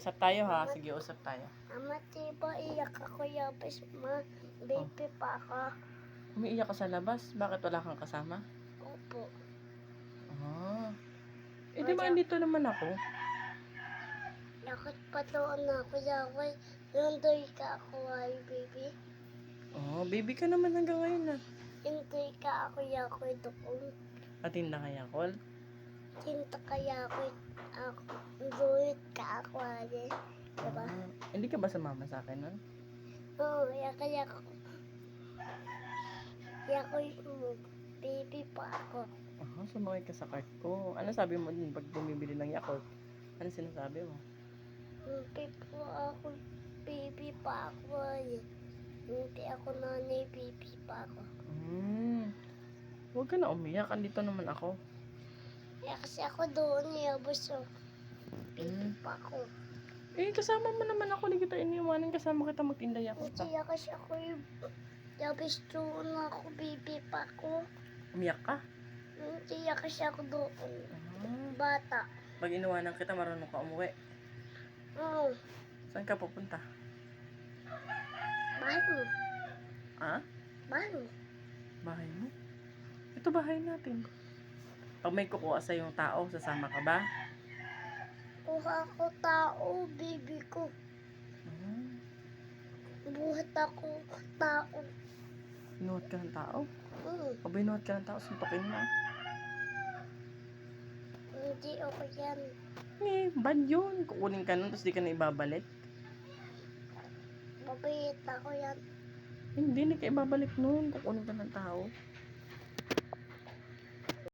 Usap tayo ha. Sige, usap tayo. Ama, tiba iyak ako yapis ma. Baby pa ako. Umiiyak ka sa labas. Bakit wala kang kasama? Opo. Ah. Eh, di ba andito naman ako? Yakot pa doon ako yakoy. Nandoy ka ako ay baby. Oh, baby ka naman hanggang ngayon na. Hintoy ka ako yakoy doon. Atinda kaya, Col? Tinta kaya ako ako. Ako ay. Diba? Ah, hindi ka ba sumama sa akin nun? Oo, ya kaya ako. Yakoy mo. Baby pa ako. Ah, sumakay ka sa cart ko. Ano sabi mo din pag bumibili ng Yakult? Ano sinasabi mo? Hindi po ako. Baby pa ako ay. Hindi ako nanay. Baby pa ako. Hmm. Huwag ka na umiyak. Andito naman ako. Kaya kasi ako doon niyabos so. Hmm. pa ako. Eh, kasama mo naman ako. Hindi kita iniwanan. Kasama kita magtinda Yakult. Hindi ah. kasi ako yung yabis doon ako. Baby pa ako. Umiyak ka? Hindi kasi ako doon. Ah. Bata. Pag iniwanan kita, marunong ka umuwi. Oo. Saan ka pupunta? Bahay mo. Ha? Bahay mo. Bahay mo? Ito bahay natin. Pag may kukuha sa yung tao, sasama ka ba? Kuha ko tao, baby ko. Ah. Buhat ako tao. Binuhat ka ng tao? Hmm. Pag binuhat ka ng tao, suntokin mo. Hindi ako yan. Eh, bad yun. Kukunin ka nun, tapos di ka na ibabalik. Mabait ako yan. Hindi, hindi ka ibabalik nun. Kukunin ka ng tao.